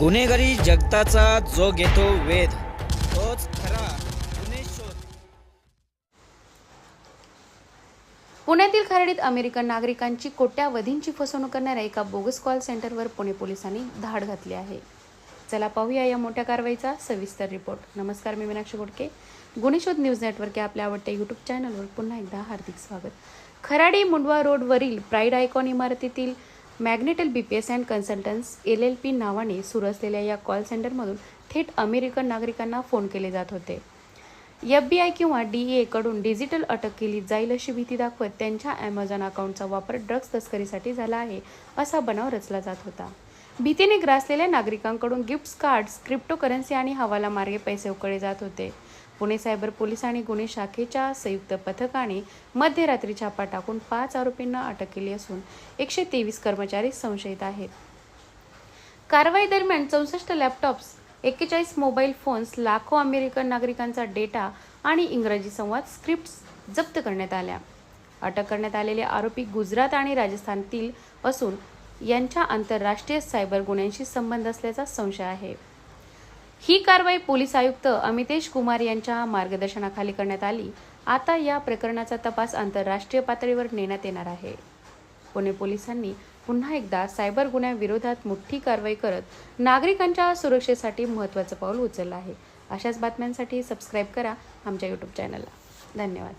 गुन्हेगारी जगताचा जो घेतो वेध तोच खरा गुन्हे शोध. पुण्यातील खरडीत अमेरिकन नागरिकांची कोट्यावधींची फसवणूक करणाऱ्या एका बोगस कॉल सेंटरवर पुणे पोलिसांनी धाड घातली आहे. चला पाहूया या मोठ्या कारवाईचा सविस्तर रिपोर्ट. नमस्कार मी मीनाक्षी गोडके. गुणेशोध न्यूज नेटवर्क या आपल्या आवडत्या यूट्यूब चॅनलवर पुन्हा एकदा हार्दिक स्वागत. खराडी मुंडवा रोडवरील प्राईड आयकॉन इमारतीतील मॅग्नेटल B P S and consultants L L P नावाने सुरू असलेल्या या कॉल सेंटरमधून थेट अमेरिकन नागरिकांना फोन केले जात होते. एफ बी आय किंवा डी कडून डिजिटल अटक केली जाईल अशी भीती दाखवत त्यांच्या ॲमेझॉन अकाउंटचा वापर ड्रग्ज तस्करीसाठी झाला आहे असा बनाव रचला जात होता. भीतीने ग्रासलेल्या नागरिकांकडून गिफ्ट कार्ड्स क्रिप्टोकरन्सी आणि हवाला मार्गे पैसे उकळे जात होते. पुणे सायबर पोलीस आणि गुन्हे शाखेच्या संयुक्त पथकाने मध्यरात्री छापा टाकून पाच आरोपींना अटक केली असून एकशे तेवीस कर्मचारी संशयित आहेत. कारवाई दरम्यान चौसष्ट लॅपटॉप्स एक्केचाळीस मोबाईल फोन्स लाखो अमेरिकन नागरिकांचा डेटा आणि इंग्रजी संवाद स्क्रिप्ट्स जप्त करण्यात आल्या. अटक करण्यात आलेले आरोपी गुजरात आणि राजस्थानातील असून यांच्या आंतरराष्ट्रीय सायबर गुन्ह्यांशी संबंध असल्याचा संशय आहे. ही कारवाई पोलीस आयुक्त अमितेश कुमार यांच्या मार्गदर्शनाखाली करण्यात आली. आता या प्रकरणाचा तपास आंतरराष्ट्रीय पातळीवर नेण्यात येणार आहे. पुणे पोलिसांनी पुन्हा एकदा सायबर गुन्ह्याविरोधात मोठी कारवाई करत नागरिकांच्या सुरक्षेसाठी महत्त्वाचं पाऊल उचललं आहे. अशाच बातम्यांसाठी सबस्क्राईब करा आमच्या यूट्यूब चॅनलला धन्यवाद.